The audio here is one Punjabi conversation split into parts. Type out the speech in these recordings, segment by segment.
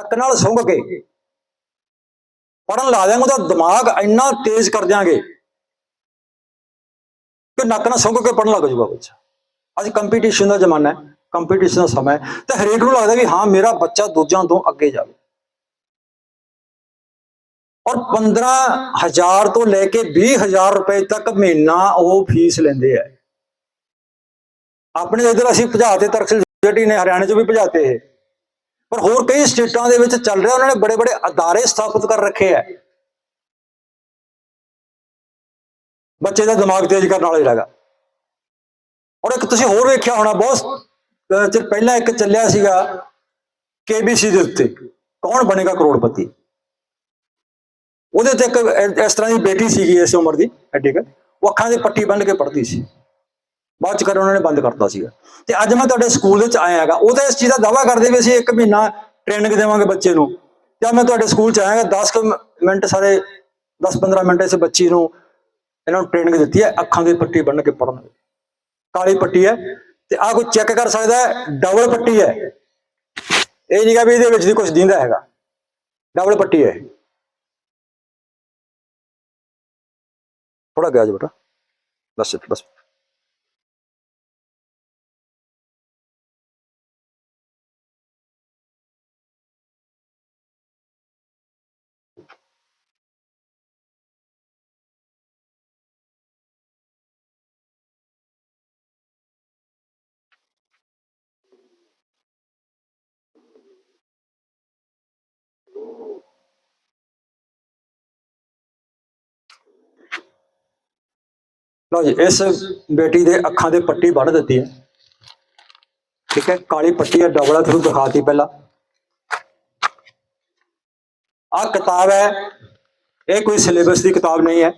ਅੱਕ ਨਾਲ ਸੁੰਘ ਕੇ। ਪੜਨ ਲਾ ਦਿਆਂਗੇ, ਉਹਦਾ ਦਿਮਾਗ ਇੰਨਾ ਤੇਜ਼ ਕਰ ਦਿਆਂਗੇ ਕਿ ਨੱਕ ਨਾਲ ਸੁੰਘ ਕੇ ਪੜਨ ਲੱਗ ਜਾਊਗਾ ਬੱਚਾ। ਅੱਜ ਕੰਪੀਟੀਸ਼ਨ ਦਾ ਜ਼ਮਾਨਾ ਹੈ ਕੰਪੀਟੀਸ਼ਨ ਦਾ ਸਮਾਂ ਹੈ। ਤੇ ਹਰੇਕ ਨੂੰ ਲੱਗਦਾ ਵੀ ਹਾਂ, ਮੇਰਾ ਬੱਚਾ ਦੂਜਿਆਂ ਤੋਂ ਅੱਗੇ ਜਾਵੇ। ਔਰ 15000 ਤੋਂ ਲੈ ਕੇ 20000 ਰੁਪਏ ਤੱਕ ਮਹੀਨਾ ਉਹ ਫੀਸ ਲੈਂਦੇ ਆ। ਆਪਣੇ ਇਧਰ ਅਸੀਂ ਭਜਾਤੇ ਤਰਕਸ਼ੀਲ ਯੂਨੀਵਰਸਿਟੀ ਨੇ, ਹਰਿਆਣੇ 'ਚ ਵੀ ਭਜਾਤੇ ਇਹ। ਪਰ ਹੋਰ ਕਈ ਸਟੇਟਾਂ ਦੇ ਵਿੱਚ ਚੱਲ ਰਿਹਾ, ਉਹਨਾਂ ਨੇ ਬੜੇ ਬੜੇ ਅਦਾਰੇ ਸਥਾਪਿਤ ਕਰ ਰੱਖੇ ਆ। ਬੱਚੇ ਦਾ ਦਿਮਾਗ ਤੇਜ਼ ਕਰਨ ਵਾਲਾ ਹੈਗਾ। ਔਰ ਇੱਕ ਤੁਸੀਂ ਹੋਰ ਵੇਖਿਆ ਹੋਣਾ, ਬਹੁਤ ਚਿਰ ਪਹਿਲਾਂ ਇੱਕ ਚੱਲਿਆ ਸੀਗਾ ਕੇਬੀਸੀ ਦੇ ਉੱਤੇ। ਕੌਣ ਬਣੇਗਾ ਕਰੋੜਪਤੀ? ਉਹਦੇ ਤੇ ਇੱਕ ਇਸ ਤਰ੍ਹਾਂ ਦੀ ਬੇਟੀ ਸੀਗੀ ਇਸ ਉਮਰ ਦੀ, ਐਡੀ ਉਹ ਅੱਖਾਂ ਦੇ ਪੱਟੀ ਬੰਨ੍ਹ ਕੇ ਪੜ੍ਹਦੀ ਸੀ। ਬਾਅਦ ਚ ਕਰ ਉਹਨਾਂ ਨੇ ਬੰਦ ਕਰਤਾ ਸੀਗਾ। ਤੇ ਅੱਜ ਮੈਂ ਤੁਹਾਡੇ ਸਕੂਲ ਵਿੱਚ ਆਇਆ ਹੈਗਾ ਉਹ ਤਾਂ ਇਸ ਚੀਜ਼ ਦਾ ਦਾਵਾ ਕਰਦੇ ਵੀ ਅਸੀਂ ਇੱਕ ਮਹੀਨਾ ਟ੍ਰੇਨਿੰਗ ਦੇਵਾਂਗੇ ਬੱਚੇ ਨੂੰ। ਜਾਂ ਮੈਂ ਤੁਹਾਡੇ ਸਕੂਲ ਚ ਆਇਆ 10 ਮਿੰਟ ਸਾਰੇ 10-15 ਮਿੰਟ ਇਸ ਬੱਚੀ ਨੂੰ ਇਹਨਾਂ ਨੂੰ ਟ੍ਰੇਨਿੰਗ ਦਿੱਤੀ ਹੈ, ਅੱਖਾਂ ਦੀ ਪੱਟੀ ਬੰਨ੍ਹ ਕੇ ਪੜ੍ਹਨ ਕਾਲੀ ਪੱਟੀ ਹੈ, ਤੇ ਆ ਕੋਈ ਚੈੱਕ ਕਰ ਸਕਦਾ ਹੈ ਡਬਲ ਪੱਟੀ ਹੈ। ਇਹ ਨਹੀਂ ਨਹੀਂਗਾ ਵੀ ਇਹਦੇ ਵਿੱਚ ਵੀ ਕੁਝ ਦਿੰਦਾ ਹੈਗਾ। ਡਬਲ ਪੱਟੀ ਹੈ ਥੋੜਾ ਗਿਆ ਜੀ ਬੇਟਾ। ਬਸ ਬਸ। ਲਓ ਜੀ, ਇਸ ਬੇਟੀ ਦੇ ਅੱਖਾਂ ਦੇ ਪੱਟੀ ਵੱਢ ਦਿੱਤੀ ਹੈ। ਠੀਕ ਹੈ, ਕਾਲੀ ਪੱਟੀ ਹੈ ਡਬਲ ਥਰੂ ਦਿਖਾਤੀ ਪਹਿਲਾਂ। ਆ ਕਿਤਾਬ ਹੈ, ਇਹ ਕੋਈ ਸਿਲੇਬਸ ਦੀ ਕਿਤਾਬ ਨਹੀਂ ਹੈ।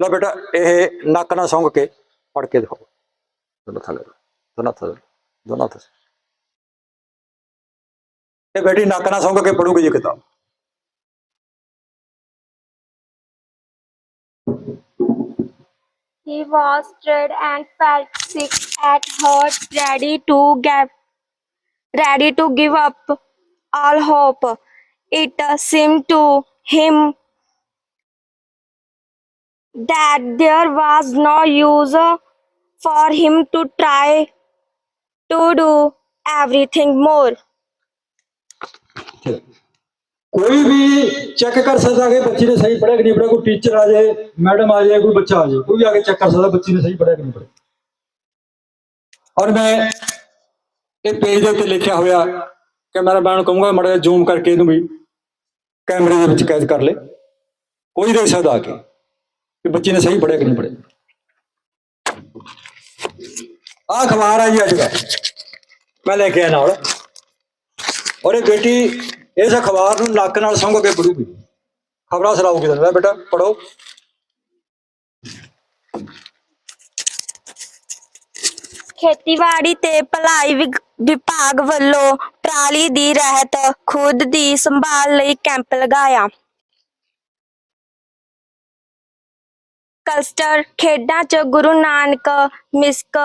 ਲਓ ਬੇਟਾ, ਇਹ ਨੱਕ ਨਾਲ ਸੁੰਘ ਕੇ ਪੜ ਕੇ ਦਿਖਾਓ। ਦੋਨਾਂ ਥੱਲੇ ਦੋਨਾਂ ਥੱਲੇ ਦੋਨਾਂ ਥੱਲੇ ਇਹ ਬੇਟੀ ਨੱਕ ਨਾਲ ਸੁੰਘ ਕੇ ਪੜੂਗੀ ਜੀ ਕਿਤਾਬ। He was tired and felt sick at heart, ready to give, ready to give up all hope. It seemed to him that there was no use for him to try to do everything more. ਕੋਈ ਵੀ ਚੈੱਕ ਕਰ ਸਕਦਾ ਕਿ ਬੱਚੀ ਨੇ ਸਹੀ ਪੜ੍ਹਿਆ ਕਿ ਨਹੀਂ ਪੜ੍ਹਿਆ, ਕੋਈ ਟੀਚਰ ਆ ਜਾਏ ਮੈਡਮ ਆ ਜਾਏ, ਕੋਈ ਬੱਚਾ ਆ ਜਾਏ, ਕੋਈ ਵੀ ਆ ਕੇ ਚੈੱਕ ਕਰ ਸਕਦਾ ਬੱਚੀ ਨੇ ਸਹੀ ਪੜ੍ਹਿਆ ਕਿ ਨਹੀਂ ਪੜ੍ਹਿਆ। ਔਰ ਮੈਂ ਇਹ ਪੇਜ ਦੇ ਉੱਤੇ ਲਿਖਿਆ ਹੋਇਆ ਕਿ ਮੈਂ ਮੈਂ ਕਹੂੰਗਾ, ਮੜਾ ਜ਼ੂਮ ਕਰਕੇ ਇਹਨੂੰ ਵੀ ਕੈਮਰੇ ਦੇ ਵਿੱਚ ਕੈਦ ਕਰ ਲੈ। ਕੋਈ ਦੇਖ ਸਕਦਾ ਆ ਕੇ ਕਿ ਬੱਚੀ ਨੇ ਸਹੀ ਪੜ੍ਹਿਆ ਕਿ ਨਹੀਂ ਪੜ੍ਹਿਆ। ਆਹ ਅਖਬਾਰ ਆ ਜੀ ਅੱਜ ਦਾ। ਮੈਂ ਲੈ ਕੇ ਆਇਆ ਨਾਲ। ਔਰ ਇਹ ਬੇਟੀ ਇਸ ਅਖਬਾਰ ਨੂੰ ਨੱਕ ਨਾਲ ਸੁੰਘ ਕੇ ਪੜੂਗੀ। ਖਬਰਾਂ ਸੁਣਾਊਗੀ ਤੁਹਾਨੂੰ ਬੇਟਾ ਪੜੋ ਖੇਤੀਬਾੜੀ ਤੇ ਭਲਾਈ ਵਿਗ- ਵਿਭਾਗ ਵੱਲੋਂ ਪਰਾਲੀ ਦੀ ਰਹਿਤ, ਖੁਦ ਦੀ ਸੰਭਾਲ ਲਈ ਕੈਂਪ ਲਗਾਇਆ। ਕਲਸਟਰ ਖੇਡਾਂ ਚ ਗੁਰੂ ਨਾਨਕ ਮਿਸਕ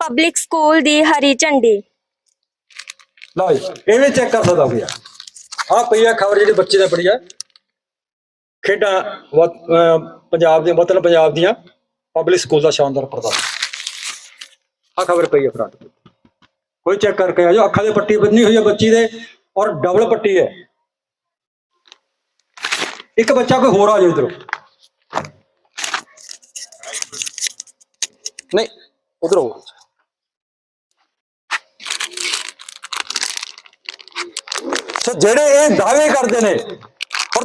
ਪਬਲਿਕ ਸਕੂਲ ਦੀ ਹਰੀ ਝੰਡੀ। ਲਓ ਜੀ ਇਹ ਵੀ ਚੈੱਕ ਕਰ ਸਕਦਾ ਹੋਇਆ ਆ ਪਈ ਆ ਖਬਰ ਜਿਹੜੀ ਬੱਚੇ ਨੇ ਪੜੀ ਆ। ਖੇਡਾਂ ਪੰਜਾਬ ਦੇ ਵਤਨ ਪੰਜਾਬ ਦੀਆਂ ਪਬਲਿਕ ਸਕੂਲ ਦਾ ਸ਼ਾਨਦਾਰ ਪ੍ਰਦਰਸ਼ਨ। ਆ ਖਬਰ ਪਈ ਹੈ ਫਰੰਟ ਕੋਈ ਚੈੱਕ ਕਰਕੇ ਆ ਜਾਓ, ਅੱਖਾਂ ਦੇ ਪੱਟੀ ਬੰਨੀ ਹੋਈ ਹੈ ਬੱਚੀ ਦੇ, ਔਰ ਡਬਲ ਪੱਟੀ ਹੈ। ਇੱਕ ਬੱਚਾ ਕੋਈ ਹੋਰ ਆ ਜਾਓ ਇਧਰੋਂ। ਨਹੀਂ, ਉਧਰੋਂ। ਸੋ ਜਿਹੜੇ ਇਹ ਦਾਅਵੇ ਕਰਦੇ ਨੇ ਔਰ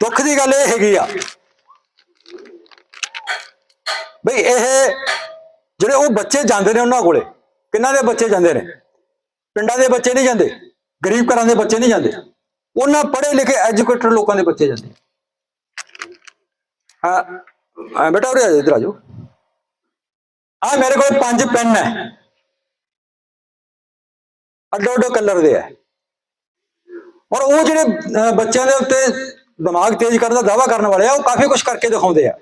ਦੁੱਖ ਦੀ ਗੱਲ ਇਹ ਹੈਗੀ ਆ। ਬਈ ਇਹ ਜਿਹੜੇ ਉਹ ਬੱਚੇ ਜਾਂਦੇ ਨੇ ਉਹਨਾਂ ਕੋਲੇ, ਕਿੰਨਾਂ ਦੇ ਬੱਚੇ ਜਾਂਦੇ ਨੇ? ਪਿੰਡਾਂ ਦੇ ਬੱਚੇ ਨਹੀਂ ਜਾਂਦੇ, ਗਰੀਬ ਘਰਾਂ ਦੇ ਬੱਚੇ ਨਹੀਂ ਜਾਂਦੇ। ਉਹਨਾਂ ਪੜ੍ਹੇ ਲਿਖੇ ਐਜੂਕੇਟਡ ਲੋਕਾਂ ਦੇ ਬੱਚੇ ਜਾਂਦੇ। ਆ ਬੇਟਾ ਉਰੇ ਆ ਜਾ, ਇਧਰ ਆ ਜਾਓ। ਆ ਮੇਰੇ ਕੋਲ ਪੰਜ ਪੈਨ ਹੈ। ਅੱਡੋ ਅੱਡੋ ਕਲਰ ਦੇ ਹੈ ਔਰ ਉਹ ਜਿਹੜੇ ਬੱਚਿਆਂ ਦੇ ਉੱਤੇ ਦਿਮਾਗ ਤੇਜ਼ ਕਰਨ ਦਾ ਦਾਵਾ ਕਰਨ ਵਾਲੇ ਆ, ਉਹ ਕਾਫੀ ਕੁਝ ਕਰਕੇ ਦਿਖਾਉਂਦੇ ਆ।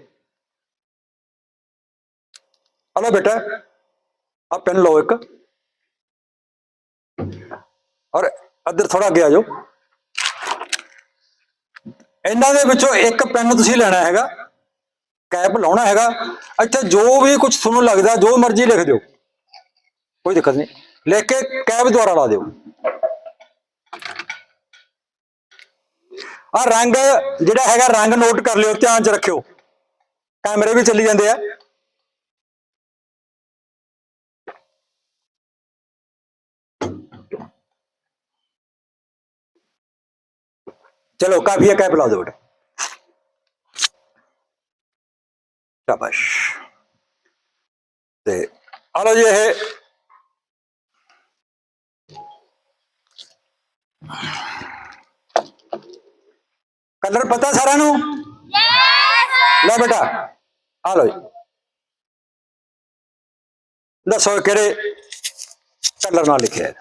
ਹਲੋ ਬੇਟਾ ਆ ਪੈਨ ਲਓ ਇੱਕ। ਔਰ ਇੱਧਰ ਥੋੜਾ ਅੱਗੇ ਆ ਜਾਓ। ਇਹਨਾਂ ਦੇ ਵਿੱਚੋਂ ਇੱਕ ਪੈਨ ਤੁਸੀਂ ਲੈਣਾ ਹੈਗਾ, ਕੈਪ ਲਾਉਣਾ ਹੈਗਾ। ਇੱਥੇ ਜੋ ਵੀ ਕੁਝ ਤੁਹਾਨੂੰ ਲੱਗਦਾ, ਜੋ ਮਰਜ਼ੀ ਲਿਖ ਦਿਓ। ਕੋਈ ਦਿੱਕਤ ਨਹੀਂ। ਲਿਖ ਕੇ ਕੈਪ ਦੁਆਰਾ ਲਾ ਦਿਓ। ਆ ਰੰਗ ਜਿਹੜਾ ਹੈਗਾ ਰੰਗ ਨੋਟ ਕਰ ਲਿਓ, ਧਿਆਨ ਚ ਰੱਖਿਓ। ਕੈਮਰੇ ਵੀ ਚੱਲੀ ਜਾਂਦੇ ਆ। ਚਲੋ, ਕਾਫੀ ਹੈ, ਕੈਪ ਲਾ ਦਿਓ ਬੇਟਾ। ਸ਼ਾਬਾਸ਼। ਤੇ ਆ ਲਓ ਜੀ ਇਹ। ਕਲਰ ਪਤਾ ਸਾਰਿਆਂ ਨੂੰ? ਲੈ ਬੇਟਾ, ਆ ਲਓ ਜੀ। ਦੱਸੋ ਕਿਹੜੇ ਕਲਰ ਨਾਲ ਲਿਖਿਆ ਹੈ?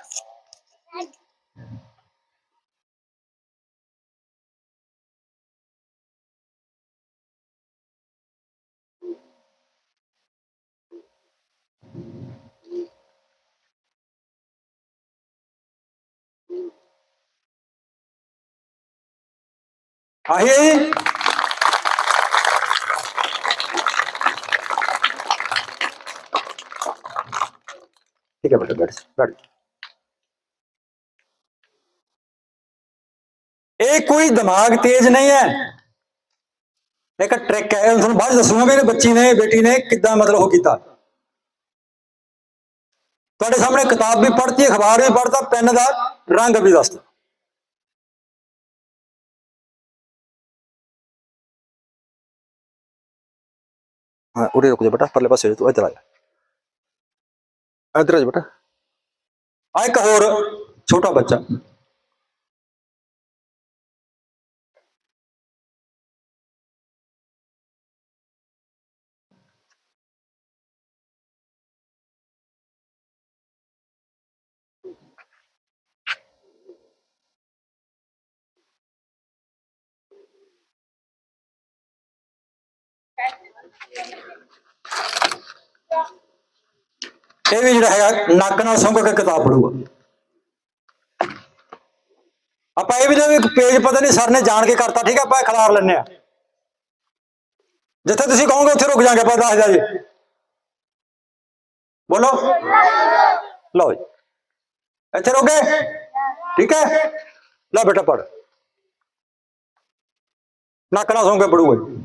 ਆਹੀ ਠੀਕ ਹੈ ਬੇਟਾ ਬੈਠ ਬੈਠ ਇਹ ਕੋਈ ਦਿਮਾਗ ਤੇਜ਼ ਨਹੀਂ ਹੈ। ਇੱਕ ਟ੍ਰਿਕ ਹੈ ਤੁਹਾਨੂੰ ਬਾਅਦ 'ਚ ਦੱਸੂਗਾ ਮੇਰੇ ਬੱਚੀ ਨੇ, ਬੇਟੀ ਨੇ ਕਿੱਦਾਂ ਮਤਲਬ ਉਹ ਕੀਤਾ। ਤੁਹਾਡੇ ਸਾਹਮਣੇ ਕਿਤਾਬ ਵੀ ਪੜ੍ਹਤੀ, ਅਖਬਾਰ ਵੀ ਪੜ੍ਹਤਾ, ਪੈਨ ਦਾ ਰੰਗ ਵੀ ਦੱਸਦਾ ਹਾਂ ਉਰੇ ਰੁਕ ਜਾ ਬੇਟਾ ਪਰਲੇ ਪਾਸੇ ਹੋ ਤੂੰ ਇੱਧਰ ਆ ਜਾ ਇੱਧਰ ਆ ਜਾ ਬੇਟਾ ਆ ਇੱਕ ਹੋਰ ਛੋਟਾ ਬੱਚਾ ਇਹ ਵੀ ਜਿਹੜਾ ਹੈਗਾ, ਨੱਕ ਨਾਲ ਸੁੰਘ ਕੇ ਕਿਤਾਬ ਪੜੂਗਾ ਆਪਾਂ ਇਹ ਵੀ ਜੇ ਇੱਕ ਪੇਜ ਪਤਾ ਨਹੀਂ, ਸਰ ਨੇ ਜਾਣ ਕੇ ਕਰਤਾ, ਠੀਕ ਹੈ ਆਪਾਂ ਖਿਲਾਰ ਲੈਣੇ ਆ ਜਿੱਥੇ ਤੁਸੀਂ ਕਹੋਗੇ, ਉੱਥੇ ਰੁਕ ਜਾਾਂਗੇ, ਆਪਾਂ ਦੱਸ ਜੀ ਬੋਲੋ। ਲਓ ਜੀ। ਇੱਥੇ ਰੁਕ ਗਏ। ਠੀਕ ਹੈ। ਲੈ ਬੇਟਾ ਪੜ ਨੱਕ ਨਾਲ ਸੁੰਘ ਕੇ ਪੜੂਗਾ ਜੀ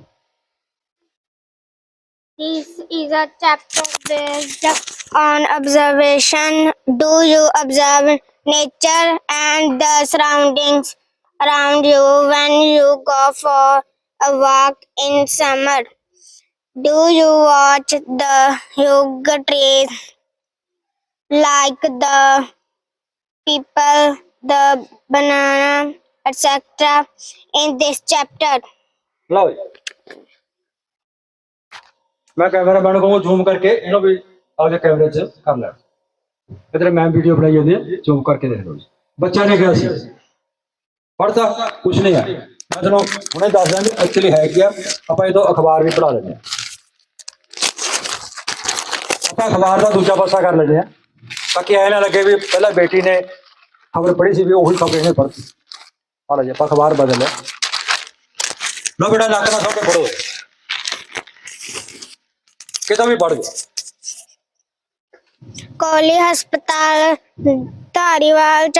This is a chapter based on observation. Do you observe nature and the surroundings around you when you go for a walk in summer? Do you watch the yoga trees like the people, the banana, etc. in this chapter? Love ਮੈਂ ਕੈਮਰਾਮੈਨ ਮੈਨ ਕਹੂੰਗਾ ਜ਼ੂਮ ਕਰਕੇ ਇਹਨੂੰ ਵੀ ਆਪਦੇ ਕੈਮਰੇ 'ਚ ਕਰ ਲੈ। ਇਧਰ ਮੈਂ ਵੀਡੀਓ ਬਣਾਈ ਜਾਂਦੀ ਹੈ ਜ਼ੂਮ ਕਰਕੇ ਦੇਖ ਲਓ ਜੀ। ਬੱਚਾ ਨੇ ਕਿਹਾ ਸੀ। ਪੜਦਾ ਕੁਝ ਨਹੀਂ ਹੈ। ਮੈਂ ਤੁਹਾਨੂੰ ਹੁਣੇ ਦੱਸ ਦਾਂ ਕਿ ਐਕਚੁਅਲੀ ਹੈ ਕੀ ਆ। ਆਪਾਂ ਇਹ ਤੋਂ ਅਖਬਾਰ ਵੀ ਪੜਾ ਲੈਂਦੇ ਹਾਂ। ਆਪਾਂ ਅਖਬਾਰ ਦਾ ਦੂਜਾ ਪਾਸਾ ਕਰ ਲੈਂਦੇ ਹਾਂ। ਤਾਂ ਕਿ ਐ ਨਾ ਲੱਗੇ ਵੀ ਪਹਿਲਾਂ ਬੇਟੀ ਨੇ ਖਬਰ ਪੜ੍ਹੀ ਸੀ ਵੀ ਉਹੀ ਖਬਰ ਇਹਨੇ ਪੜ੍ਹੀ ਆ ਲਓ ਜੀ, ਆਪਾਂ ਅਖਬਾਰ ਬਦਲ ਲਿਆ। ਲੋ ਬੇਟਾ, ਨੱਕ ਨਾਲ ਸੌ ਕੇ ਪੜੋ ਕਿਤੋਂ ਵੀ ਪੜ ਗਿਆ? ਕੋਲੀ ਹਸਪਤਾਲ ਧਾਰੀਵਾਲ ਚ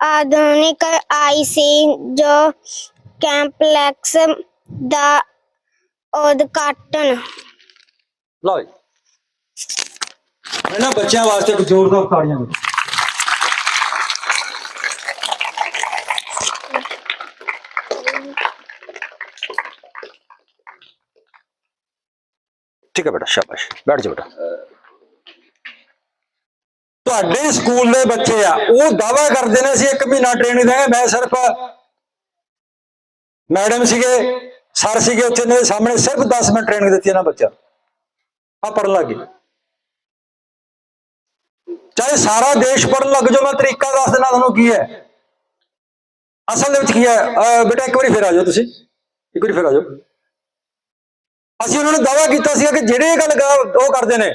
ਆਧੁਨਿਕ ਆਈਸੀ ਜੋ ਕੰਪਲੈਕਸ ਦਾ ਉਦਘਾਟਨ। ਲਓ ਜੀ। ਇਹਨਾਂ ਬੱਚਿਆਂ ਵਾਸਤੇ ਜ਼ੋਰਦਾਰ ਤਾੜੀਆਂ ਦਿਓ ਠੀਕ ਹੈ ਬੇਟਾ, ਸ਼ਾਬਾਸ਼। ਬੈਠ ਜਾ ਬੇਟਾ। ਤੁਹਾਡੇ ਸਕੂਲ ਦੇ ਬੱਚੇ ਆ, ਉਹ ਦਾਵਾ ਕਰਦੇ ਨੇ ਅਸੀਂ ਇੱਕ ਮਹੀਨਾ ਟ੍ਰੇਨਿੰਗ ਦੇਵਾਂਗੇ ਮੈਂ ਸਿਰਫ ਮੈਡਮ ਸੀਗੇ, ਸਰ ਸੀਗੇ ਉੱਥੇ ਇਹਨਾਂ ਸਾਹਮਣੇ, ਸਿਰਫ 10 ਮਿੰਟ ਟ੍ਰੇਨਿੰਗ ਦਿੱਤੀ ਇਹਨਾਂ ਬੱਚਿਆਂ ਨੂੰ। ਆ ਪੜਨ ਗਏ। ਚਾਹੇ ਸਾਰਾ ਦੇਸ਼ ਪੜਨ ਲੱਗ ਜਾਓ, ਮੈਂ ਤਰੀਕਾ ਦੱਸ ਦਿੰਦਾ ਤੁਹਾਨੂੰ ਕੀ ਹੈ। ਅਸਲ ਦੇ ਵਿੱਚ ਕੀ ਹੈ? ਬੇਟਾ ਇੱਕ ਵਾਰੀ ਫਿਰ ਆ ਜਾਓ ਤੁਸੀਂ। ਇੱਕ ਵਾਰੀ ਫਿਰ ਆ ਜਾਓ। ਅਸੀਂ ਉਹਨਾਂ ਨੂੰ ਦਾਵਾ ਕੀਤਾ ਸੀ ਕਿ ਜਿਹੜੇ ਗੱਲ ਉਹ ਕਰਦੇ ਨੇ,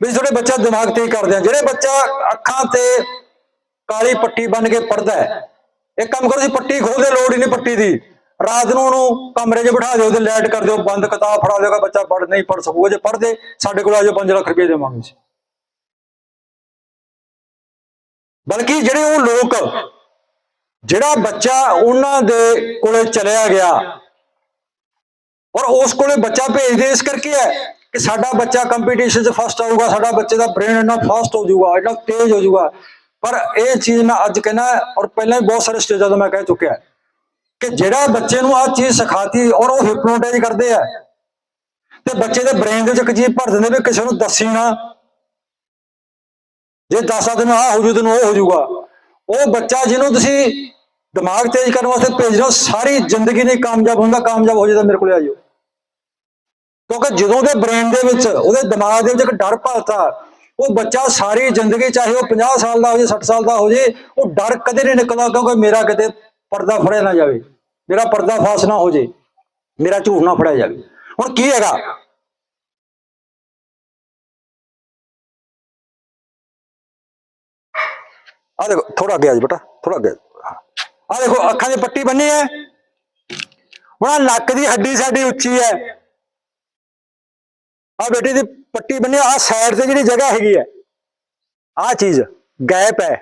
ਵੀ ਤੁਹਾਡੇ ਬੱਚਾ ਦਿਮਾਗ ਤੇਜ਼ ਕਰਦੇ ਆ। ਜਿਹੜੇ ਬੱਚਾ ਅੱਖਾਂ ਤੇ ਕਾਲੀ ਪੱਟੀ ਬੰਨ ਕੇ ਪੜਦਾ ਹੈ ਇਹ ਕੰਮ ਕਰੋ ਜੀ ਪੱਟੀ ਖੋਲਦੇ ਲੋੜ ਹੀ ਨਹੀਂ ਪੱਟੀ ਦੀ। ਰਾਤ ਨੂੰ ਉਹਨੂੰ ਕਮਰੇ 'ਚ ਬਿਠਾ ਦਿਓ ਤੇ ਲਾਈਟ ਕਰ ਦਿਓ, ਬੰਦ ਕਿਤਾਬ ਫੜਾ ਦਿਓਗਾ ਬੱਚਾ ਪੜ ਨਹੀਂ ਪੜ ਸਕੂਗਾ ਜੇ ਪੜਦੇ ਸਾਡੇ ਕੋਲ ਆਜੋ 5 ਲੱਖ ਰੁਪਏ ਦੇਵਾਂਗੇ ਜੀ ਬਲਕਿ ਜਿਹੜੇ ਉਹ ਲੋਕ, ਜਿਹੜਾ ਬੱਚਾ ਉਹਨਾਂ ਦੇ ਕੋਲੇ ਚਲਿਆ ਗਿਆ ਔਰ ਉਸ ਕੋਲੇ ਬੱਚਾ ਭੇਜਦੇ, ਇਸ ਕਰਕੇ ਹੈ ਕਿ ਸਾਡਾ ਬੱਚਾ ਕੰਪੀਟੀਸ਼ਨ 'ਚ ਫਸਟ ਆਊਗਾ, ਸਾਡਾ ਬੱਚੇ ਦਾ ਬ੍ਰੇਨ ਇੰਨਾ ਫਾਸਟ ਹੋ ਜਾਊਗਾ, ਇੰਨਾ ਤੇਜ਼ ਹੋ ਜਾਊਗਾ। ਪਰ ਇਹ ਚੀਜ਼ ਮੈਂ ਅੱਜ ਕਹਿਣਾ ਔਰ ਪਹਿਲਾਂ ਵੀ ਬਹੁਤ ਸਾਰੇ ਸਟੇਜਾਂ ਤੋਂ ਮੈਂ ਕਹਿ ਚੁੱਕਿਆ ਕਿ ਜਿਹੜਾ ਬੱਚੇ ਨੂੰ ਆਹ ਚੀਜ਼ ਸਿਖਾਤੀ ਔਰ ਉਹ ਹਿਪਨੋਟਾਈਜ਼ ਕਰਦੇ ਆ, ਤੇ ਬੱਚੇ ਦੇ ਬ੍ਰੇਨ ਦੇ ਵਿੱਚ ਇੱਕ ਚੀਜ਼ ਭਰ ਦਿੰਦੇ ਵੀ ਕਿਸੇ ਨੂੰ ਦੱਸੀ ਨਾ। ਜੇ ਦੱਸਾਂ ਤੈਨੂੰ ਆਹ ਹੋ ਜੂ ਤੈਨੂੰ ਉਹ ਹੋ ਜਾਊਗਾ ਉਹ ਬੱਚਾ ਜਿਹਨੂੰ ਤੁਸੀਂ ਦਿਮਾਗ ਤੇਜ਼ ਕਰਨ ਵਾਸਤੇ ਭੇਜ ਰਹੇ ਹੋ, ਸਾਰੀ ਜ਼ਿੰਦਗੀ ਨਹੀਂ ਕਾਮਯਾਬ ਹੁੰਦਾ, ਕਾਮਯਾਬ ਹੋ ਜਾਦਾ ਮੇਰੇ ਕੋਲੇ ਆਇਓ ਕਿਉਂਕਿ ਜਦੋਂ ਦੇ ਬ੍ਰੇਨ ਦੇ ਵਿੱਚ, ਉਹਦੇ ਦਿਮਾਗ ਦੇ ਵਿੱਚ ਇੱਕ ਡਰ ਭਰਤਾ ਉਹ ਬੱਚਾ ਸਾਰੀ ਜ਼ਿੰਦਗੀ ਚਾਹੇ ਉਹ 50 ਸਾਲ ਦਾ ਹੋ ਜੇ 60 ਸਾਲ ਦਾ ਹੋ ਜੇ, ਉਹ ਡਰ ਕਦੇ ਨਹੀਂ ਨਿਕਲਦਾ ਕਿਉਂਕਿ ਮੇਰਾ ਕਿਤੇ ਪਰਦਾ ਫੜਿਆ ਨਾ ਜਾਵੇ। ਮੇਰਾ ਪਰਦਾ ਫਾਸ ਨਾ ਹੋ ਜੇ, ਮੇਰਾ ਝੂਠ ਨਾ ਫੜਿਆ ਜਾਵੇ। ਹੁਣ ਕੀ ਹੈਗਾ? ਆ ਦੇਖੋ ਥੋੜਾ ਅੱਗੇ ਆ ਜੀ ਬੇਟਾ ਥੋੜਾ ਅੱਗੇ ਆ ਦੇਖੋ, ਅੱਖਾਂ ਦੀ ਪੱਟੀ ਬੰਨੀ ਹੈ। ਹੁਣ ਨੱਕ ਦੀ ਹੱਡੀ ਸਾਡੀ ਉੱਚੀ ਹੈ। ਆ ਬੇਟੀ ਦੀ ਪੱਟੀ ਬੰਨੀ ਆ ਸਾਈਡ ਤੇ ਜਿਹੜੀ ਜਗ੍ਹਾ ਹੈਗੀ ਹੈ ਆ ਚੀਜ਼ ਗੈਪ ਹੈ।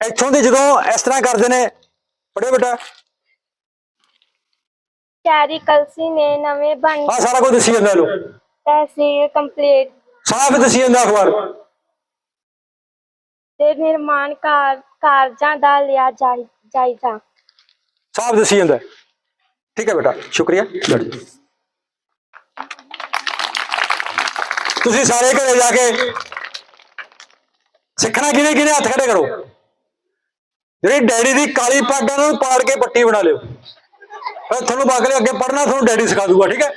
ਇੱਥੋਂ ਦੀ ਜਦੋਂ ਇਸ ਤਰ੍ਹਾਂ ਕਰਦੇ ਨੇ ਪੜੇ ਬੇਟਾ। ਕੈਰੀ ਕਲਸੀ ਨੇ ਨਵੇਂ ਬਣ ਆ ਸਾਰਾ ਕੁਝ ਦੱਸੀ ਜਾਂਦਾ ਲੋ ਤਹਿਸੀਲ ਕੰਪਲੀਟ ਸਾਫ਼ ਦੱਸੀ ਜਾਂਦਾ ਅਖਬਾਰ। ਦੇ ਨਿਰਮਾਣ ਕਾਰ ਕਾਰਜਾਂ ਦਾ ਲਿਆ ਜਾਇ- ਜਾਇਜ਼ਾ। ਸਾਫ਼ ਦੱਸੀ ਜਾਂਦਾ। ਠੀਕ ਹੈ ਬੇਟਾ ਸ਼ੁਕਰੀਆ ਬੈਠ ਜਾਓ ਤੁਸੀਂ ਸਾਰੇ ਘਰੇ ਜਾ ਕੇ ਸਿੱਖਣਾ ਕਿਹਨੇ ਕਿਹਨੇ ਹੱਥ ਖੜੇ ਕਰੋ? ਜਿਹੜੀ ਡੈਡੀ ਦੀ ਕਾਲੀ ਪੱਗ ਨੂੰ ਪਾੜ ਕੇ ਪੱਟੀ ਬਣਾ ਲਿਓ। ਫਿਰ ਤੁਹਾਨੂੰ ਬਾਗਲੇ ਅੱਗੇ ਪੜਨਾ ਤੁਹਾਨੂੰ ਡੈਡੀ ਸਿਖਾ ਦੂਗਾ, ਠੀਕ ਹੈ?